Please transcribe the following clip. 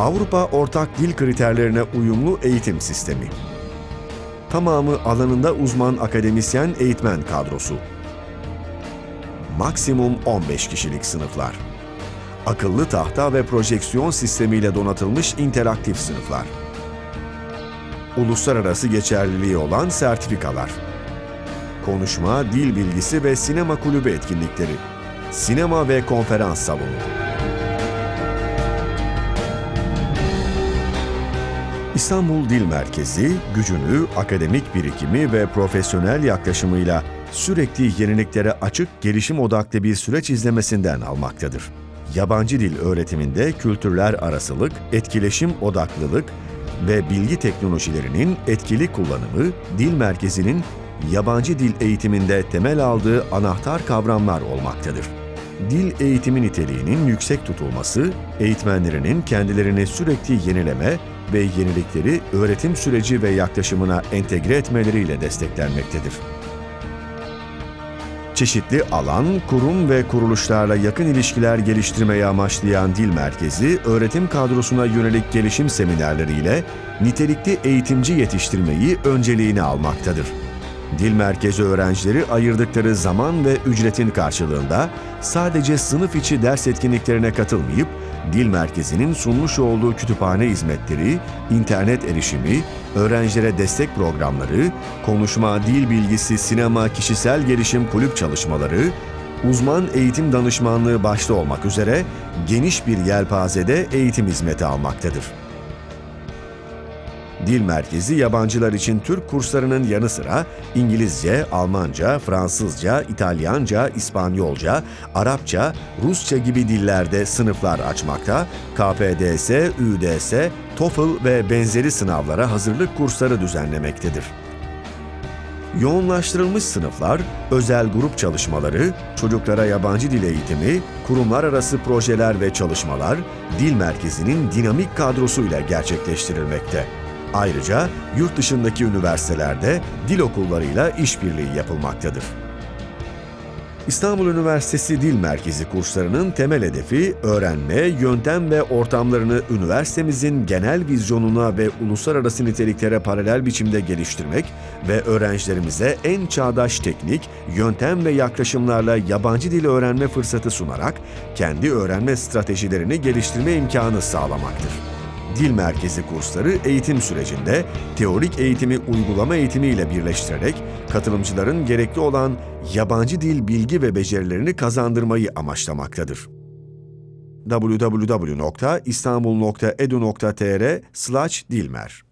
Avrupa Ortak Dil Kriterlerine uyumlu eğitim sistemi. Tamamı alanında uzman akademisyen eğitmen kadrosu. Maksimum 15 kişilik sınıflar. Akıllı tahta ve projeksiyon sistemiyle donatılmış interaktif sınıflar. Uluslararası geçerliliği olan sertifikalar. Konuşma, dil bilgisi ve sinema kulübü etkinlikleri. Sinema ve konferans salonu. İstanbul Dil Merkezi, gücünü, akademik birikimi ve profesyonel yaklaşımıyla sürekli yeniliklere açık, gelişim odaklı bir süreç izlemesinden almaktadır. Yabancı dil öğretiminde kültürler arasılık, etkileşim odaklılık ve bilgi teknolojilerinin etkili kullanımı, dil merkezinin yabancı dil eğitiminde temel aldığı anahtar kavramlar olmaktadır. Dil eğitimi niteliğinin yüksek tutulması, eğitmenlerinin kendilerini sürekli yenileme ve yenilikleri öğretim süreci ve yaklaşımına entegre etmeleriyle desteklenmektedir. Çeşitli alan, kurum ve kuruluşlarla yakın ilişkiler geliştirmeyi amaçlayan Dil Merkezi, öğretim kadrosuna yönelik gelişim seminerleriyle nitelikli eğitimci yetiştirmeyi önceliğine almaktadır. Dil merkezi öğrencileri ayırdıkları zaman ve ücretin karşılığında sadece sınıf içi ders etkinliklerine katılmayıp, Dil Merkezi'nin sunmuş olduğu kütüphane hizmetleri, internet erişimi, öğrencilere destek programları, konuşma, dil bilgisi, sinema, kişisel gelişim kulüp çalışmaları, uzman eğitim danışmanlığı başta olmak üzere geniş bir yelpazede eğitim hizmeti almaktadır. Dil Merkezi yabancılar için Türk kurslarının yanı sıra İngilizce, Almanca, Fransızca, İtalyanca, İspanyolca, Arapça, Rusça gibi dillerde sınıflar açmakta, KPDS, ÜDS, TOEFL ve benzeri sınavlara hazırlık kursları düzenlemektedir. Yoğunlaştırılmış sınıflar, özel grup çalışmaları, çocuklara yabancı dil eğitimi, kurumlar arası projeler ve çalışmalar Dil Merkezi'nin dinamik kadrosuyla gerçekleştirilmekte. Ayrıca yurt dışındaki üniversitelerde dil okullarıyla işbirliği yapılmaktadır. İstanbul Üniversitesi Dil Merkezi kurslarının temel hedefi öğrenme, yöntem ve ortamlarını üniversitemizin genel vizyonuna ve uluslararası niteliklere paralel biçimde geliştirmek ve öğrencilerimize en çağdaş teknik, yöntem ve yaklaşımlarla yabancı dil öğrenme fırsatı sunarak kendi öğrenme stratejilerini geliştirme imkanı sağlamaktır. Dil merkezi kursları eğitim sürecinde teorik eğitimi uygulama eğitimi ile birleştirerek katılımcıların gerekli olan yabancı dil bilgi ve becerilerini kazandırmayı amaçlamaktadır. www.istanbul.edu.tr/dilmer